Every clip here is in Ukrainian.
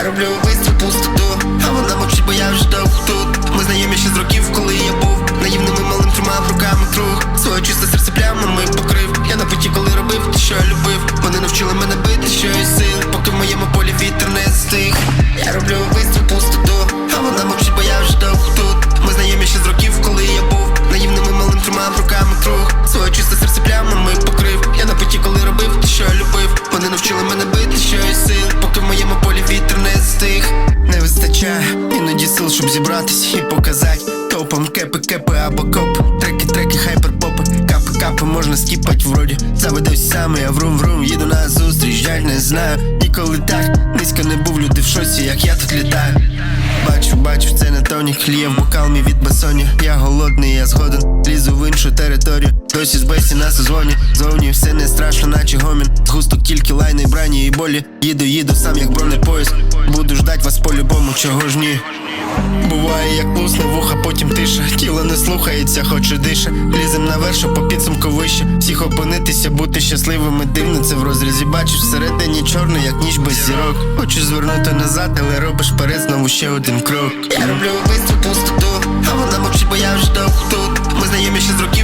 Я роблю вистріл пустоту, а вона мовчить, бо я вже довго тут. Ми знайомі ще з років, коли я був наївним і малим тримав руками круг. Своє чисте серце плямами покрив. Я на путі, коли робив те, що любив. Вони навчили мене бити, що є сил, поки в моєму полі вітер не стих. Я роблю вистріл пустоту, а вона мовчить, бо я вже довго тут. Ми знайомі ще з років, коли я був наївним і малим тримав руками круг. Своє чисте серце плямами покрив. Я на путі, коли робив те, що любив. Вони навчили мене бити, зібратись і показати Топом кепи, кепи або коп. Треки, треки, хайперпопи. Капи, капи, можна скіпать вроді. Заведусь сам, я врум врум Їду на зустріч, жаль не знаю. Ніколи так низько не був люди в шоці, як я тут літаю. Бачу, бачу, це не тонік Ліє в бокал мій від басоні Я голодний, я згоден Лізу в іншу територію. Досі з бесі на сезоні. Зовні все не страшно, наче гомін. Згусток тільки лайни, брані і болі. Їду, їду сам як бронепоїзд ждать вас по-любому, чого ж ні Буває, як пусне вуха, потім тиша. Тіло не слухається, хоч дише. Лізем наверх, щоб по підсумку вище. Всіх опинитися, бути щасливими, дивно це в розрізі. Бачиш всередині чорний, як ніч без зірок. Хочу звернути назад, але робиш перед знову ще один крок. Я роблю вистріл пустоту, а вона мовчить, бо я вже довго тут. Ми знайомі ще з років,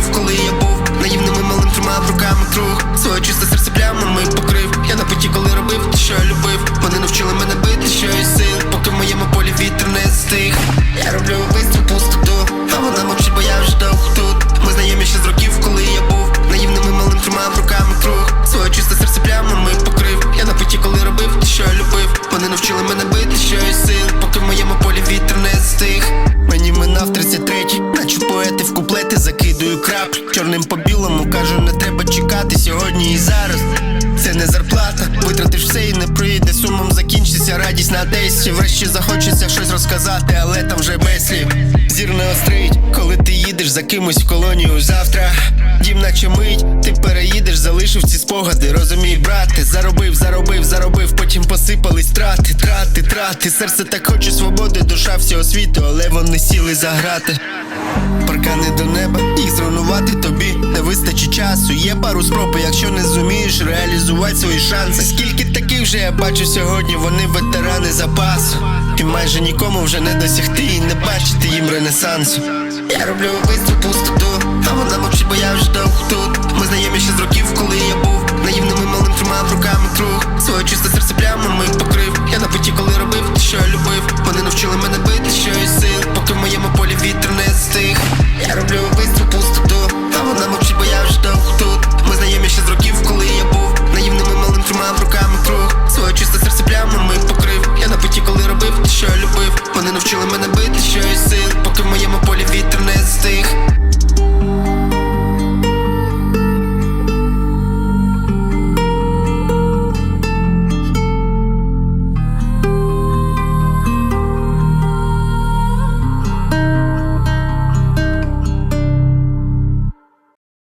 сьогодні і зараз. Це не зарплата, витратиш все і не прийде. Сумом закінчиться радість на десь. Врешті захочеться щось розказати, але там вже без. Зір не острить, коли ти їдеш за кимось в колонію завтра. Дім наче мить, ти переїдеш, залишив ці спогади. Розумій, брате, заробив, заробив, заробив, потім посипались трати, трати, трати. Серце так хоче свободи, душа всього світу, але вони сіли за грати. Паркани до неба, їх зруйнувати вистачить часу. Є пару спроб, якщо не зумієш реалізувати свої шанси. Скільки таких вже я бачу сьогодні, вони ветерани запасу. І майже нікому вже не досягти і не бачити їм ренесансу. Я роблю вистріл пустоту, а вона мовчить, бо я вже довго тут. Ми знайомі ще з років, коли я був наївним і малим тримав руками круг.